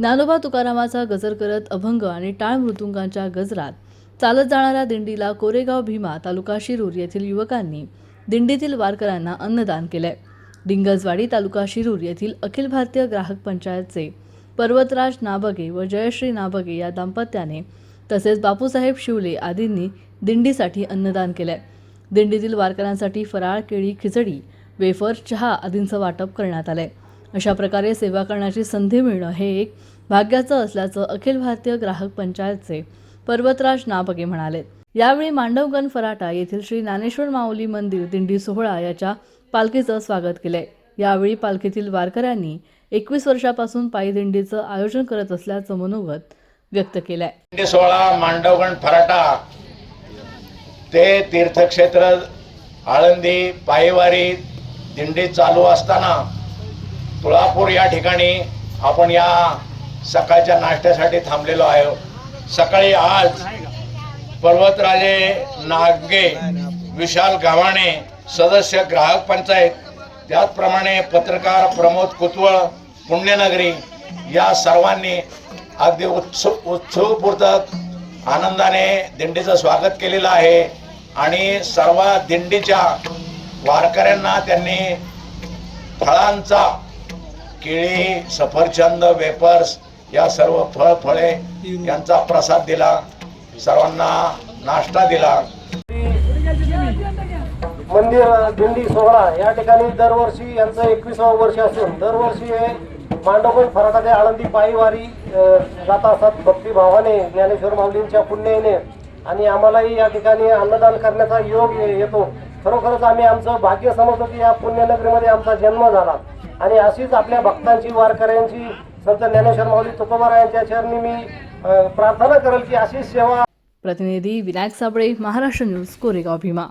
ज्ञानोबा तुकारामाचा गजर करत अभंग आणि टाळ मृदुंगांच्या गजरात चालत जाणाऱ्या दिंडीला कोरेगाव भीमा तालुका शिरूर येथील युवकांनी दिंडीतील वारकऱ्यांना अन्नदान केलंय. डिंगजवाडी तालुका शिरूर येथील अखिल भारतीय ग्राहक पंचायतचे पर्वतराज नाभगे व जयश्री नाभगे या दाम्पत्याने तसेच बापूसाहेब शिवले आदींनी दिंडीसाठी अन्नदान केलंय. दिंडीतील वारकऱ्यांसाठी फराळ केळी खिचडी वेफर चहा आदींचं वाटप करण्यात आलंय. अशा प्रकारे सेवा करण्याची संधी मिळणं हे एक भाग्याचं असल्याचं अखिल भारतीय ग्राहक पंचायतचे पर्वतराज नाबगे म्हणाले. यावेळी मांडवगण फराटा येथील श्री ज्ञानेश्वर माऊली मंदिर दिंडी सोहळा याच्या पालखीचं स्वागत केलंय. यावेळी पालखीतील वारकऱ्यांनी एकवीस वर्षापासून पायी दिंडीचं आयोजन करत असल्याचं मनोगत व्यक्त केलंय. दिंडी सोहळा मांडवगण फराटा ते तीर्थक्षेत्र आळंदी पायीवारी दिंडी चालू असताना तुळापूर या ठिकाणी आपण या सकाळच्या नाश्त्यासाठी थांबलेलो आहे. सकाळी आज पर्वतराजे नागे विशाल गावाणे सदस्य ग्राहक पंचायत त्याचप्रमाणे पत्रकार प्रमोद कुतवळ पुण्यनगरी या सर्वांनी अगदी उत्सव उत्सवपूर्तक आनंदाने दिंडीचं स्वागत केलेलं आहे. आणि सर्व दिंडीच्या वारकऱ्यांना त्यांनी फळांचा केळी सफरचंद वेपर्स या सर्व फळ फळे यांचा प्रसाद दिला. सर्वांना नाश्ता दिला. मंदिर दिंडी सोहळा या ठिकाणी दरवर्षी यांचं एकविसावं वर्ष असून दरवर्षी हे मांडवगण फराटा ते आळंदी पायीवारी जात असतात भक्तिभावाने ज्ञानेश्वर माऊलींच्या पुण्याने आणि आम्हालाही या ठिकाणी अन्नदान करण्याचा योग येतो. खरोखरच आम्ही आमचं भाग्य समजतो की या पुण्यनगरीमध्ये आमचा जन्म झाला. आणि अशीच आपल्या भक्तांची वारकऱ्यांची संत ज्ञानेश्वर माऊली तुकोबारा यांच्या चरणी मी प्रार्थना करेल की अशीच सेवा प्रतिनिधी विनायक साबळे महाराष्ट्र न्यूज कोरेगाव भीमा.